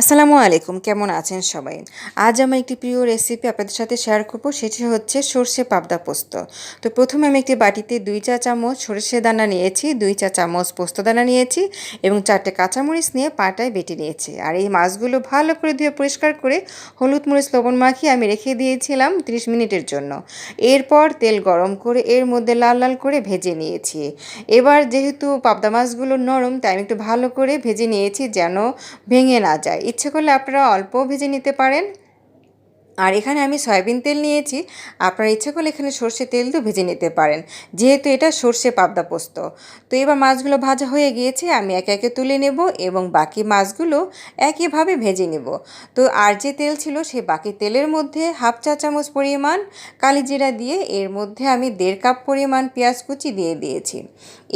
আসসালামু আলাইকুম, কেমন আছেন সবাই? আজ আমার একটি প্রিয় রেসিপি আপনাদের সাথে শেয়ার করব, সেটি হচ্ছে সর্ষে পাবদা পোস্ত। তো প্রথমে আমি একটি বাটিতে দুই চা চামচ সর্ষে দানা নিয়েছি, দুই চা চামচ পোস্ত দানা নিয়েছি এবং চারটে কাঁচামরিচ নিয়ে পাটায় বেটে নিয়েছি। আর এই মাছগুলো ভালো করে ধুয়ে পরিষ্কার করে হলুদ মরিচ, লবণ মাখিয়ে আমি রেখে দিয়েছিলাম 30 মিনিটের জন্য। এরপর তেল গরম করে এর মধ্যে লাল লাল করে ভেজে নিয়েছি। এবার যেহেতু পাবদা মাছগুলো নরম, তাই আমি একটু ভালো করে ভেজে নিয়েছি যেন ভেঙে না যায়। ইচ্ছে করলে আপনারা অল্পও ভেজে নিতে পারেন। আর এখানে আমি সয়াবিন তেল নিয়েছি। আপনারা ইচ্ছে করলে এখানে সর্ষে তেল দিয়ে ভেজে নিতে পারেন। যেহেতু এটা সর্ষে পাবদা পোস্ত। তো এবার মাছগুলো ভাজা হয়ে গিয়েছে, আমি একে একে তুলে নেব এবং বাকি মাছগুলো একইভাবে ভেজে নেব। তো আর যে তেল ছিল সেই বাকি তেলের মধ্যে হাফ চা চামচ পরিমাণ কালিজিরা দিয়ে, এর মধ্যে আমি দেড় কাপ পরিমাণ পেঁয়াজ কুচি দিয়ে দিয়েছি।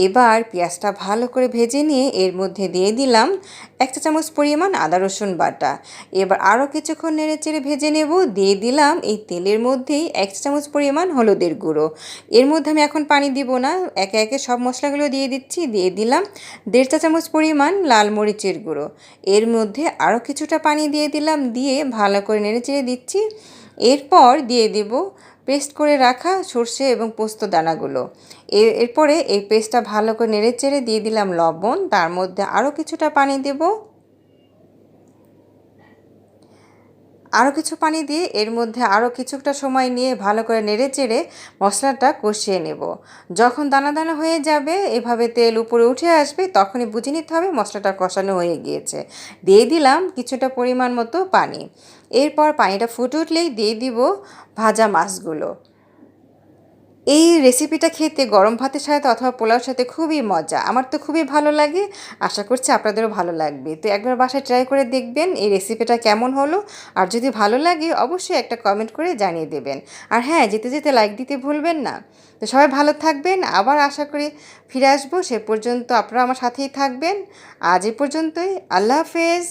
এবার পেঁয়াজটা ভালো করে ভেজে নিয়ে এর মধ্যে দিয়ে দিলাম এক চা চামচ পরিমাণ আদা রসুন বাটা। এবার আরও কিছুক্ষণ নেড়ে চেড়ে ভেজে নেব দিয়ে দিলাম। এই তেলের মধ্যেই এক চামচ পরিমাণ হলুদের গুঁড়ো। এর মধ্যে আমি এখন পানি দিব না। একে একে সব মশলাগুলো দিয়ে দিচ্ছি, দিয়ে দিলাম দেড় চা চামচ পরিমাণ লাল মরিচের গুঁড়ো। এর মধ্যে আরও কিছুটা পানি দিয়ে দিলাম, দিয়ে ভালো করে নেড়ে চেড়ে দিচ্ছি। এরপর দিয়ে দেব পেস্ট করে রাখা সর্ষে এবং পোস্ত দানাগুলো। এরপরে এই পেস্টটা ভালো করে নেড়ে চেড়ে দিয়ে দিলাম লবণ। তার মধ্যে আরও কিছুটা পানি দেবো। আরও কিছু পানি দিয়ে এর মধ্যে আরও কিছুটা সময় নিয়ে ভালো করে নেড়ে চেড়ে মশলাটা কষিয়ে নেব। যখন দানা দানা হয়ে যাবে, এভাবে তেল উপরে উঠে আসবে, তখনই বুঝে নিতে হবে মশলাটা কষানো হয়ে গিয়েছে। দিয়ে দিলাম কিছুটা পরিমাণ মতো পানি। এরপর পানিটা ফুটে উঠলেই দিয়ে দিব ভাজা মাছগুলো। এই রেসিপিটা খেতে গরম ভাতের সাথে অথবা পোলাওর সাথে খুবই মজা। আমার তো খুবই ভালো লাগে। আশা করছি আপনাদেরও ভালো লাগবে। তো একবার বাসায় ট্রাই করে দেখবেন এই রেসিপিটা কেমন হলো। আর যদি ভালো লাগে, অবশ্যই একটা কমেন্ট করে জানিয়ে দেবেন। আর হ্যাঁ যেতে যেতে লাইক দিতে ভুলবেন না। তো সবাই ভালো থাকবেন। আবার আশা করি ফিরে আসব। সে পর্যন্ত আপনারা আমার সাথেই থাকবেন। আজ এ পর্যন্তই। আল্লাহ হাফেজ।